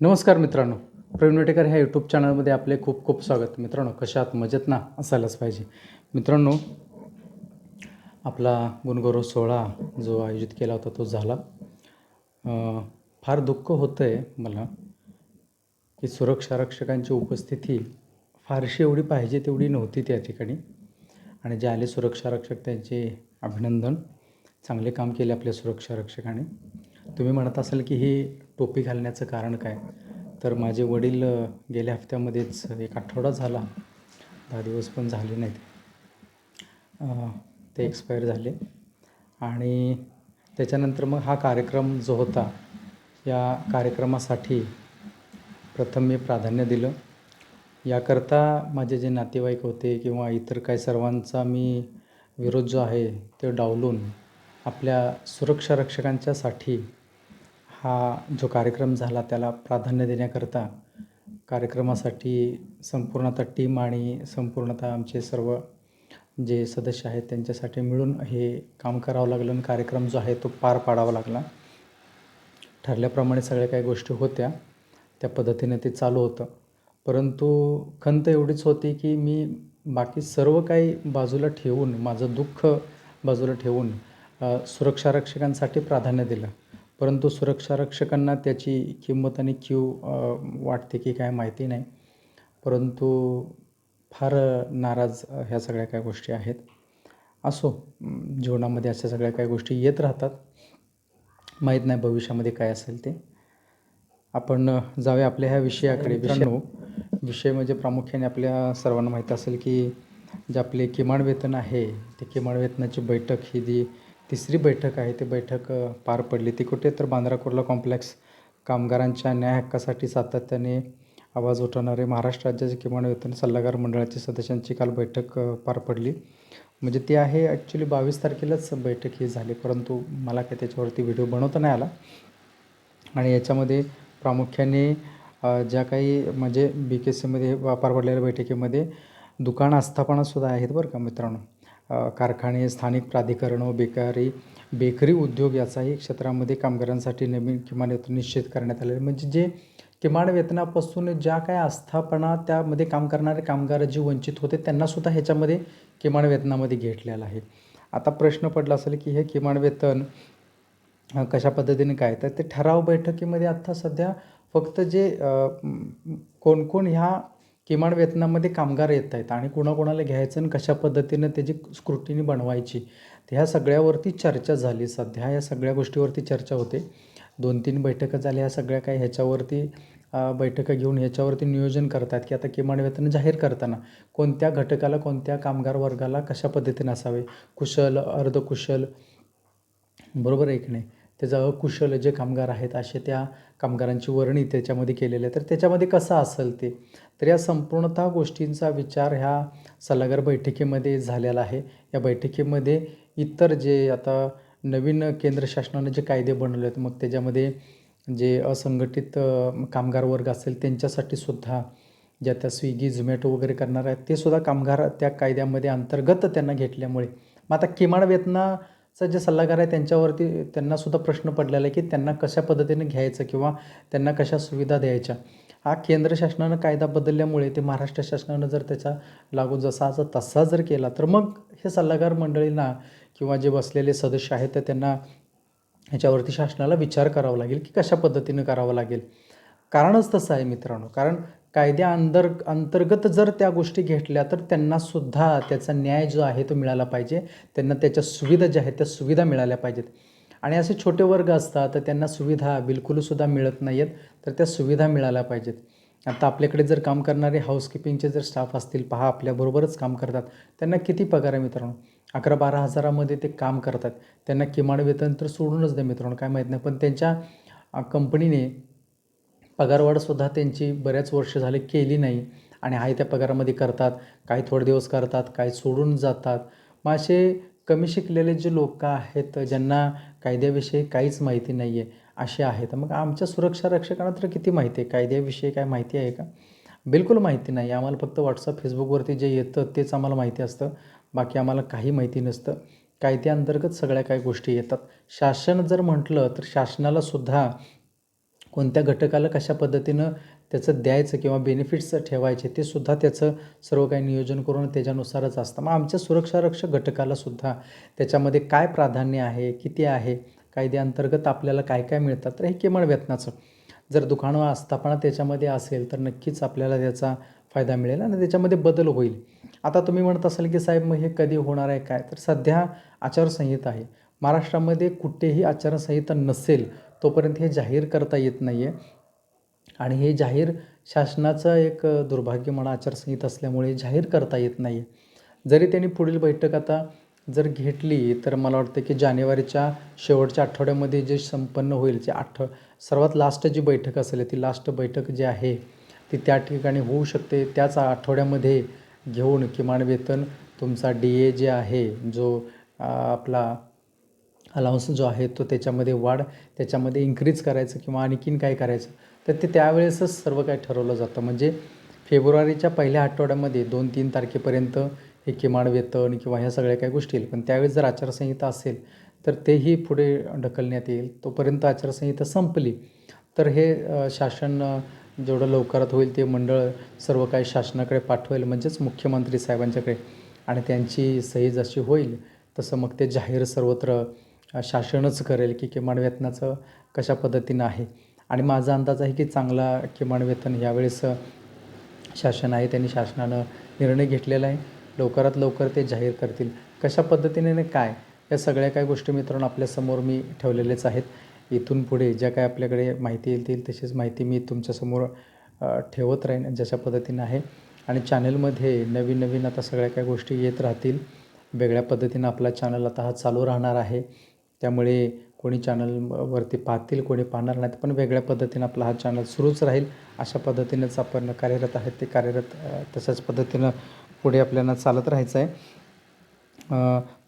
नमस्कार मित्रांनो. प्रवीण वेटेकर ह्या यूट्यूब चॅनलमध्ये आपले खूप खूप स्वागत. मित्रांनो कशात मजेत ना? असायलाच पाहिजे. मित्रांनो आपला गुणगौरव सोहळा जो आयोजित केला होता तो झाला. फार दुःख होतं आहे मला की सुरक्षा रक्षकांची उपस्थिती फारशी एवढी पाहिजे तेवढी नव्हती त्या ठिकाणी. आणि जे आले सुरक्षा रक्षक त्यांचे अभिनंदन. चांगले काम केले आपल्या सुरक्षा रक्षकाने. तुम्ही म्हणत असाल की ही टोपी घालण्याचं कारण काय? तर माझे वडील गेल्या हफ्त्यामध्येच एक आठवडा झाला. दहा दिवस पण झाले नाहीत. ते एक्सपायर झाले. आणि त्याच्यानंतर मग हा कार्यक्रम जो होता या कार्यक्रमासाठी प्रथम मी प्राधान्य दिलं. याकरता माझे जे नातेवाईक होते किंवा इतर काही सर्वांचा मी विरोध जो आहे ते डावलून आपल्या सुरक्षा रक्षकांच्यासाठी हा जो कार्यक्रम झाला त्याला प्राधान्य देण्याकरता कार्यक्रमासाठी संपूर्णतः टीम आणि संपूर्णतः आमचे सर्व जे सदस्य आहेत त्यांच्यासाठी मिळून हे काम करावं लागलं आणि कार्यक्रम जो आहे तो पार पाडावा लागला. ठरल्याप्रमाणे सगळ्या काही गोष्टी होत्या. त्या पद्धतीने ते चालू होतं. परंतु खंत एवढीच होती की मी बाकी सर्व काही बाजूला ठेवून माझं दुःख बाजूला ठेवून सुरक्षारक्षकांसाठी सुरक्षा रक्षकांसाठी प्राधान्य दिलं. परंतु सुरक्षा रक्षकांना त्याची किंमत आणि क्यू वाटते की काय माहिती नाही. परंतु फार नाराज ह्या सगळ्या काही गोष्टी आहेत. असो जीवनामध्ये अशा सगळ्या काही गोष्टी येत राहतात. माहीत नाही भविष्यामध्ये काय असेल ते. आपण जाऊया आपल्या ह्या विषयाकडे मित्रांनो विषय म्हणजे प्रामुख्याने आपल्या सर्वांना माहीत असेल की जे आपले किमान वेतन आहे ते किमान वेतनाची बैठक ही जी तिसरी बैठक आहे. ती बैठक पार पडली. ती कुठे? तर बांद्रा कुर्ला कॉम्प्लेक्स कामगारांच्या न्याय हक्कासाठी सातत्याने आवाज उठवणारे महाराष्ट्र राज्याचे किमान वेतन सल्लागार मंडळाच्या सदस्यांची काल बैठक पार पडली. म्हणजे ती आहे ॲक्च्युली बावीस तारखेलाच बैठक ही झाली. परंतु मला काही त्याच्यावरती व्हिडिओ बनवता नाही आला. आणि याच्यामध्ये प्रामुख्याने ज्या काही म्हणजे बी के सीमध्ये पार पडलेल्या बैठकीमध्ये दुकान आस्थापनासुद्धा आहेत बरं का मित्रांनो. कारखाने स्थानिक प्राधिकरण बेकारी बेकरी उद्योग याचाही क्षेत्रामध्ये कामगारांसाठी नवीन किमान वेतन निश्चित करण्यात आलेलं म्हणजे जे किमान वेतनापासून ज्या काय आस्थापना त्यामध्ये काम करणारे कामगार जे वंचित होते त्यांनासुद्धा ह्याच्यामध्ये किमान वेतनामध्ये घेतलेलं आहे. आता प्रश्न पडला असेल की हे किमान वेतन कशा पद्धतीने काय? तर ते ठराव बैठकीमध्ये आत्ता सध्या फक्त जे कोण कोण ह्या किमान वेतनामध्ये कामगार येत आहेत आणि कोणाकोणाला घ्यायचं आणि कशा पद्धतीनं त्याची स्क्रुटिनी बनवायची ह्या सगळ्यावरती चर्चा झाली सध्या. या सगळ्या गोष्टीवरती चर्चा होते. दोन तीन बैठका झाल्या ह्या सगळ्या काही ह्याच्यावरती बैठकं बैठका घेऊन ह्याच्यावरती नियोजन करतात की आता किमान वेतन जाहीर करताना कोणत्या घटकाला कोणत्या कामगार वर्गाला कशा पद्धतीने असावे? कुशल अर्धकुशल? बरोबर आहे की नाही? त्याचं अकुशल जे कामगार आहेत असे त्या कामगारांची वर्णी त्याच्यामध्ये केलेली आहे. तर त्याच्यामध्ये कसं असेल ते? तर या संपूर्णतः गोष्टींचा विचार ह्या सल्लागार बैठकीमध्ये झालेला आहे. या बैठकीमध्ये इतर जे आता नवीन केंद्र शासनाने जे कायदे बनवले आहेत मग त्याच्यामध्ये जे असंघटित कामगार वर्ग असेल त्यांच्यासाठी सुद्धा ज्या त्या स्विगी झोमॅटो वगैरे करणार आहेत ते सुद्धा कामगार त्या कायद्यामध्ये अंतर्गत त्यांना घेतल्यामुळे. मग आता किमान वेतनाचा जे सल्लागार आहे त्यांच्यावरती त्यांनासुद्धा प्रश्न पडलेला आहे की त्यांना कशा पद्धतीने घ्यायचं किंवा त्यांना कशा सुविधा द्यायच्या. हा केंद्र शासनानं कायदा बदलल्यामुळे ते महाराष्ट्र शासनानं जर त्याचा लागू जसाचा तसा जर केला तर मग हे सल्लागार मंडळींना किंवा जे बसलेले सदस्य आहेत तर त्यांना ह्याच्यावरती शासनाला विचार करावा लागेल की कशा पद्धतीनं करावं लागेल. कारणच तसं आहे मित्रांनो. कारण कायद्या अंतर अंतर्गत जर त्या गोष्टी घेतल्या तर त्यांनासुद्धा त्याचा न्याय जो आहे तो मिळाला पाहिजे. त्यांना त्याच्या सुविधा ज्या आहेत त्या सुविधा मिळाल्या पाहिजेत. आणि असे छोटे वर्ग असतात तर त्यांना सुविधा बिलकुलसुद्धा मिळत नाही आहेत तर त्या सुविधा मिळाल्या पाहिजेत. आता आपल्याकडे जर काम करणारे हाऊसकीपिंगचे जर स्टाफ असतील पहा आपल्याबरोबरच काम करतात. त्यांना किती पगार आहे मित्रांनो? अकरा बारा हजारामध्ये ते काम करतात. त्यांना किमान वेतन तर सोडूनच द्या मित्रांनो काय माहीत नाही. पण त्यांच्या कंपनीने पगारवाढसुद्धा त्यांची बऱ्याच वर्ष झाली केली नाही आणि आहे त्या पगारामध्ये करतात काही थोडे दिवस करतात काही सोडून जातात. मग असे कमी शिकलेले जे लोक आहेत ज्यांना कायद्याविषयी काहीच माहिती नाही आहे असे आहेत. मग आमच्या सुरक्षा रक्षकांना तर किती माहिती आहे? कायद्याविषयी काय माहिती आहे का? बिलकुल माहिती नाही. आम्हाला फक्त व्हॉट्सअप फेसबुकवरती जे येतं तेच आम्हाला माहिती असतं. बाकी आम्हाला काही माहिती नसतं. कायद्याअंतर्गत सगळ्या काही गोष्टी येतात. शासन जर म्हटलं तर शासनालासुद्धा कोणत्या घटकाला कशा पद्धतीनं त्याचं द्यायचं किंवा बेनिफिट्स ठेवायचे ते सुद्धा त्याचं सर्व काही नियोजन करून त्याच्यानुसारच असतं. मग आमच्या सुरक्षारक्षक घटकाला सुद्धा त्याच्यामध्ये काय प्राधान्य आहे किती आहे कायद्याअंतर्गत आपल्याला काय काय मिळतात तर हे किमान वेतनाचं. जर दुकान आस्थापना त्याच्यामध्ये असेल तर नक्कीच आपल्याला त्याचा फायदा मिळेल आणि त्याच्यामध्ये बदल होईल. आता तुम्ही म्हणत असाल की साहेब मग हे कधी होणार आहे काय? तर सध्या आचारसंहिता आहे. महाराष्ट्रामध्ये कुठेही आचारसंहिता नसेल तोपर्यंत हे जाहीर करता येत नाही आहे आणि हे जाहीर शासनाचं एक दुर्भाग्य म्हणा आचारसंहिता असल्यामुळे जाहीर करता येत नाही आहे जरी त्यांनी पुढील बैठक आता जर घेतली तर मला वाटतं की जानेवारीच्या शेवटच्या आठवड्यामध्ये जे संपन्न होईल जे आठ सर्वात लास्ट जी बैठक असेल ती लास्ट बैठक जी आहे ती त्या ठिकाणी होऊ शकते. त्याच आठवड्यामध्ये घेऊन किमान वेतन तुमचा डी ए जे आहे जो आपला अलाउन्स जो आहे तो त्याच्यामध्ये वाढ त्याच्यामध्ये इन्क्रीज करायचं किंवा आणखीन काय करायचं तर ते त्यावेळेसच सर्व काही ठरवलं जातं. म्हणजे फेब्रुवारीच्या पहिल्या आठवड्यामध्ये दोन तीन तारखेपर्यंत हे किमान वेतन किंवा ह्या सगळ्या काही गोष्टी येईल. पण त्यावेळेस जर आचारसंहिता असेल तर तेही पुढे ढकलण्यात येईल. तोपर्यंत आचारसंहिता संपली तर हे शासन जेवढं लवकरात होईल ते मंडळ सर्व काही शासनाकडे पाठवेल म्हणजेच मुख्यमंत्री साहेबांच्याकडे. आणि त्यांची सही जशी होईल तसं मग ते जाहीर सर्वत्र शासनच करेल की किमान वेतनाचं कशा पद्धतीनं आहे? आणि माझा अंदाज आहे की चांगला किमान वेतन यावेळेस शासन आहे त्यांनी शासनानं निर्णय घेतलेला आहे. लवकरात लवकर ते जाहीर करतील. कशा पद्धतीने काय? या सगळ्या काही गोष्टी मित्रांनो आपल्यासमोर मी ठेवलेलेच आहेत. इथून पुढे ज्या काय आपल्याकडे माहिती येतील तशीच माहिती मी तुमच्यासमोर ठेवत राहीन जशा पद्धतीनं आहे. आणि चॅनलमध्ये नवीन नवीन आता सगळ्या काही गोष्टी येत राहतील. वेगळ्या पद्धतीनं आपला चॅनल आता हा चालू राहणार आहे. त्यामुळे कोणी चॅनलवरती पाहतील कोणी पाहणार नाहीत पण वेगळ्या पद्धतीनं आपला हा चॅनल सुरूच राहील. अशा पद्धतीनंच आपण कार्यरत आहेत ते कार्यरत तशाच पद्धतीनं पुढे आपल्याला चालत राहायचं आहे.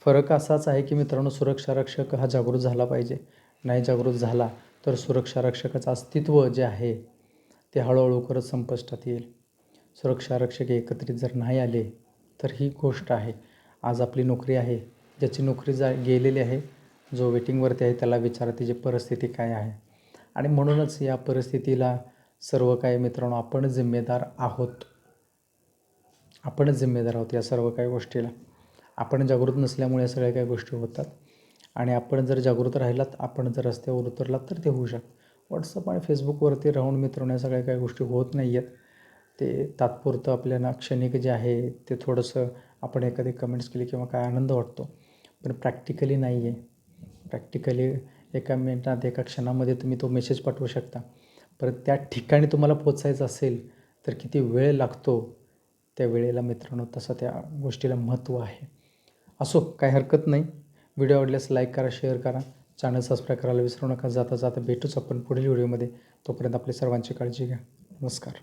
फरक असाच आहे की मित्रांनो सुरक्षा रक्षक हा जागृत झाला पाहिजे. नाही जागृत झाला तर सुरक्षा रक्षकाचं अस्तित्व जे आहे ते हळूहळू करत संपुष्टात येईल. सुरक्षा रक्षक एकत्रित जर नाही आले तर ही गोष्ट आहे. आज आपली नोकरी आहे ज्याची नोकरी जा गेलेली आहे जो वेटिंगवरती आहे त्याला विचारा तिची परिस्थिती काय आहे. आणि म्हणूनच या परिस्थितीला सर्व काही मित्रांनो आपण जिम्मेदार आहोत. आपणच जिम्मेदार आहोत या सर्व काही गोष्टीला. आपण जागृत नसल्यामुळे या सगळ्या काही गोष्टी होतात. आणि आपण जर जागृत राहिलात आपण जर रस्त्यावर उतरलात तर ते होऊ शकतं. व्हॉट्सअप आणि फेसबुकवरती राहून मित्रांनो या सगळ्या काही गोष्टी होत नाही आहेत ते तात्पुरतं आपल्याला क्षणिक जे आहे ते थोडंसं आपण एखादी कमेंट्स केली किंवा काय आनंद वाटतो. पण प्रॅक्टिकली नाही आहे प्रॅक्टिकली एका मिनटात एका क्षणामध्ये तुम्ही तो मेसेज पाठवू शकता. परत त्या ठिकाणी तुम्हाला पोचायचं असेल तर किती वेळ लागतो त्या वेळेला मित्रांनो तसं त्या गोष्टीला महत्त्व आहे. असो काही हरकत नाही. व्हिडिओ आवडल्यास लाईक करा शेअर करा. चॅनल सबस्क्राईब करायला विसरू नका. जाता जाता भेटूच आपण पुढील व्हिडिओमध्ये तोपर्यंत आपली सर्वांची काळजी घ्या. नमस्कार.